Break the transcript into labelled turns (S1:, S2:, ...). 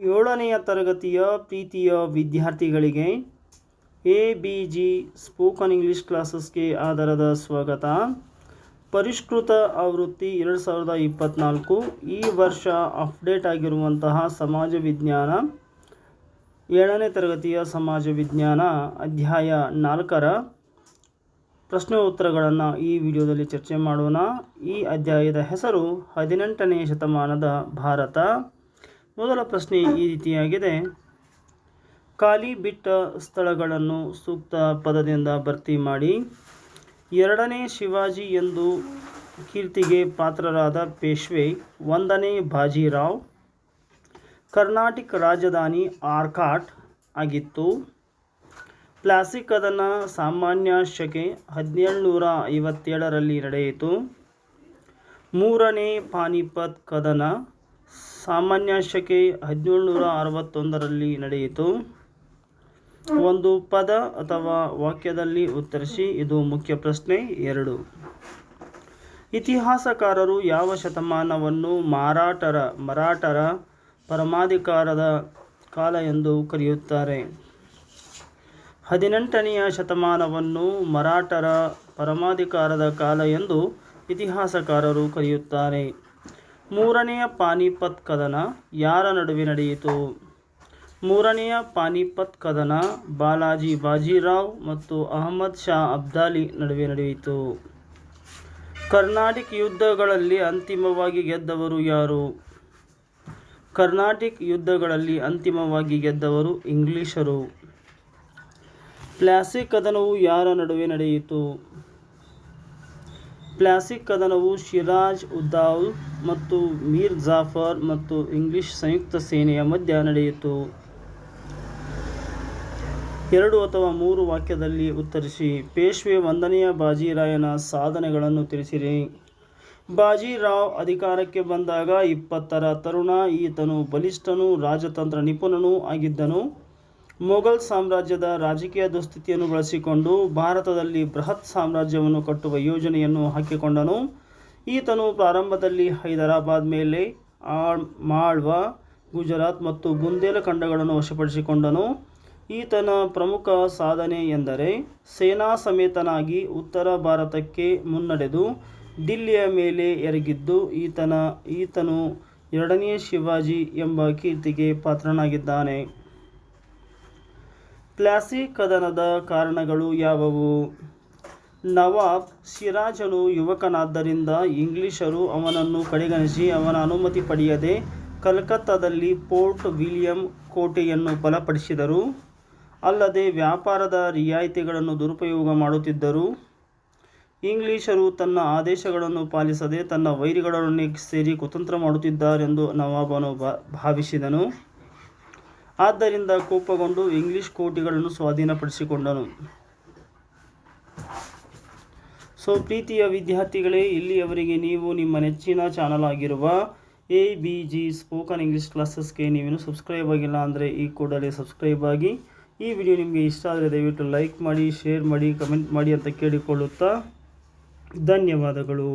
S1: ಏಳನೆಯ ತರಗತಿಯ ಪ್ರೀತಿಯ ವಿದ್ಯಾರ್ಥಿಗಳಿಗೆ A, B, G spoken English ಕ್ಲಾಸಸ್ಗೆ ಆಧಾರದ ಸ್ವಾಗತ. ಪರಿಷ್ಕೃತ ಆವೃತ್ತಿ ಎರಡು ಸಾವಿರದ ಇಪ್ಪತ್ತ್ನಾಲ್ಕು ಈ ವರ್ಷ ಅಪ್ಡೇಟ್ ಆಗಿರುವಂತಹ ಸಮಾಜ ವಿಜ್ಞಾನ ಏಳನೇ ತರಗತಿಯ ಸಮಾಜ ವಿಜ್ಞಾನ ಅಧ್ಯಾಯ ನಾಲ್ಕರ ಪ್ರಶ್ನೆ ಉತ್ತರಗಳನ್ನು ಈ ವಿಡಿಯೋದಲ್ಲಿ ಚರ್ಚೆ ಮಾಡೋಣ. ಈ ಅಧ್ಯಾಯದ ಹೆಸರು ಹದಿನೆಂಟನೇ ಶತಮಾನದ ಭಾರತ. ಮೊದಲ ಪ್ರಶ್ನೆ ಈ ರೀತಿಯಾಗಿದೆ. ಖಾಲಿ ಬಿಟ್ಟ ಸ್ಥಳಗಳನ್ನು ಸೂಕ್ತ ಪದದಿಂದ ಭರ್ತಿ ಮಾಡಿ ಎರಡನೇ ಶಿವಾಜಿ ಎಂದು ಕೀರ್ತಿಗೆ ಪಾತ್ರರಾದ ಪೇಶ್ವೆ, ಒಂದನೇ ಬಾಜಿರಾವ್, ಕರ್ನಾಟಕ ರಾಜಧಾನಿ ಆರ್ಕಾಟ್ ಆಗಿತ್ತು. ಪ್ಲಾಸಿ ಕದನ ಸಾಮಾನ್ಯ ಶಕೆ ಹದಿನೇಳುನೂರ ಐವತ್ತೇಳರಲ್ಲಿ ನಡೆಯಿತು. ಮೂರನೇ ಪಾನಿಪತ್ ಕದನ ಸಾಮಾನ್ಯ ಶಕೆ ಹದಿನೇಳುನೂರ ಅರವತ್ತೊಂದರಲ್ಲಿ ನಡೆಯಿತು. ಒಂದು ಪದ ಅಥವಾ ವಾಕ್ಯದಲ್ಲಿ ಉತ್ತರಿಸಿ, ಇದು ಮುಖ್ಯ ಪ್ರಶ್ನೆ ಎರಡು. ಇತಿಹಾಸಕಾರರು ಯಾವ ಶತಮಾನವನ್ನು ಮಾರಾಟರ, ಮರಾಠರ ಪರಮಾಧಿಕಾರದ ಕಾಲ ಎಂದು ಕರೆಯುತ್ತಾರೆ? ಹದಿನೆಂಟನೆಯ ಶತಮಾನವನ್ನು ಮರಾಠರ ಪರಮಾಧಿಕಾರದ ಕಾಲ ಎಂದು ಇತಿಹಾಸಕಾರರು ಕರೆಯುತ್ತಾರೆ. ಮೂರನೆಯ ಪಾನಿಪತ್ ಕದನ ಯಾರ ನಡುವೆ ನಡೆಯಿತು? ಮೂರನೆಯ ಪಾನಿಪತ್ ಕದನ ಬಾಲಾಜಿ ಬಾಜಿರಾವ್ ಮತ್ತು ಅಹಮದ್ ಶಾ ಅಬ್ದಾಲಿ ನಡುವೆ ನಡೆಯಿತು. ಕರ್ನಾಟಿಕ್ ಯುದ್ಧಗಳಲ್ಲಿ ಅಂತಿಮವಾಗಿ ಗೆದ್ದವರು ಯಾರು? ಕರ್ನಾಟಿಕ್ ಯುದ್ಧಗಳಲ್ಲಿ ಅಂತಿಮವಾಗಿ ಗೆದ್ದವರು ಇಂಗ್ಲಿಷರು. ಪ್ಲಾಸಿಕ್ ಕದನವು ಯಾರ ನಡುವೆ ನಡೆಯಿತು? ಪ್ಲಾಸಿಕ್ ಕದನವು ಶಿರಾಜ್ ಉದ್ದಾವ್ ಮತ್ತು ಮೀರ್ ಜಾಫರ್ ಮತ್ತು ಇಂಗ್ಲಿಷ್ ಸಂಯುಕ್ತ ಸೇನೆಯ ಮಧ್ಯ ನಡೆಯಿತು. ಎರಡು ಅಥವಾ ಮೂರು ವಾಕ್ಯದಲ್ಲಿ ಉತ್ತರಿಸಿ, ಪೇಶ್ವೆ ಒಂದನೆಯ ಬಾಜಿರಾಯನ ಸಾಧನೆಗಳನ್ನು ತಿಳಿಸಿರಿ. ಬಾಜಿರಾವ್ ಅಧಿಕಾರಕ್ಕೆ ಬಂದಾಗ ಇಪ್ಪತ್ತರ ತರುಣ, ಈತನು ಬಲಿಷ್ಠನೂ, ರಾಜತಂತ್ರ ನಿಪುಣನೂ ಆಗಿದ್ದನು. ಮೊಘಲ್ ಸಾಮ್ರಾಜ್ಯದ ರಾಜಕೀಯ ದುಸ್ಥಿತಿಯನ್ನು ಬಳಸಿಕೊಂಡು ಭಾರತದಲ್ಲಿ ಬೃಹತ್ ಸಾಮ್ರಾಜ್ಯವನ್ನು ಕಟ್ಟುವ ಯೋಜನೆಯನ್ನು ಹಾಕಿಕೊಂಡನು. ಈತನು ಪ್ರಾರಂಭದಲ್ಲಿ ಹೈದರಾಬಾದ್ ಮೇಲೆ ಆಳ್, ಮಾಳ್ವಾ, ಗುಜರಾತ್ ಮತ್ತು ಬುಂದೇಲಖಂಡಗಳನ್ನು ವಶಪಡಿಸಿಕೊಂಡನು. ಈತನ ಪ್ರಮುಖ ಸಾಧನೆ ಎಂದರೆ ಸೇನಾ ಸಮೇತನಾಗಿ ಉತ್ತರ ಭಾರತಕ್ಕೆ ಮುನ್ನಡೆದು ದಿಲ್ಲಿಯ ಮೇಲೆ ಎರಗಿದ್ದು ಈತನ, ಈತನು ಎರಡನೇ ಶಿವಾಜಿ ಎಂಬ ಕೀರ್ತಿಗೆ ಪಾತ್ರನಾಗಿದ್ದಾನೆ. ಪ್ಲಾಸಿ ಕದನದ ಕಾರಣಗಳು ಯಾವುವು? ನವಾಬ್ ಸಿರಾಜನು ಯುವಕನಾದ್ದರಿಂದ ಇಂಗ್ಲಿಷರು ಅವನನ್ನು ಕಡೆಗಣಿಸಿ ಅವನ ಅನುಮತಿ ಪಡೆಯದೆ ಕಲ್ಕತ್ತಾದಲ್ಲಿ ಪೋರ್ಟ್ ವಿಲಿಯಂ ಕೋಟೆಯನ್ನು ಬಲಪಡಿಸಿದರು. ಅಲ್ಲದೆ ವ್ಯಾಪಾರದ ರಿಯಾಯಿತಿಗಳನ್ನು ದುರುಪಯೋಗ ಮಾಡುತ್ತಿದ್ದರು. ಇಂಗ್ಲಿಷರು ತನ್ನ ಆದೇಶಗಳನ್ನು ಪಾಲಿಸದೆ ತನ್ನ ವೈರಿಗಳೊಡನೆ ಸೇರಿ ಕುತಂತ್ರ ಮಾಡುತ್ತಿದ್ದಾರೆಂದು ನವಾಬನು ಭಾವಿಸಿದನು. ಆದ್ದರಿಂದ ಕೋಪಗೊಂಡು ಇಂಗ್ಲಿಷ್ ಕೋಟಿಗಳನ್ನು ಸ್ವಾಧೀನಪಡಿಸಿಕೊಂಡನು. ಸೊ ಪ್ರೀತಿಯ ವಿದ್ಯಾರ್ಥಿಗಳೇ, ಇಲ್ಲಿಯವರೆಗೆ ನೀವು ನಿಮ್ಮ ನೆಚ್ಚಿನ ಚಾನಲ್ ಆಗಿರುವ A B G spoken English ಕ್ಲಾಸಸ್ಗೆ ನೀವೇನು ಸಬ್ಸ್ಕ್ರೈಬ್ ಆಗಿಲ್ಲ ಅಂದರೆ ಈ ಕೂಡಲೇ ಸಬ್ಸ್ಕ್ರೈಬ್ ಆಗಿ, ಈ ವಿಡಿಯೋ ನಿಮಗೆ ಇಷ್ಟ ಆದರೆ ದಯವಿಟ್ಟು ಲೈಕ್ ಮಾಡಿ ಶೇರ್ ಮಾಡಿ ಕಮೆಂಟ್ ಮಾಡಿ ಅಂತ ಕೇಳಿಕೊಳ್ಳುತ್ತಾ ಧನ್ಯವಾದಗಳು.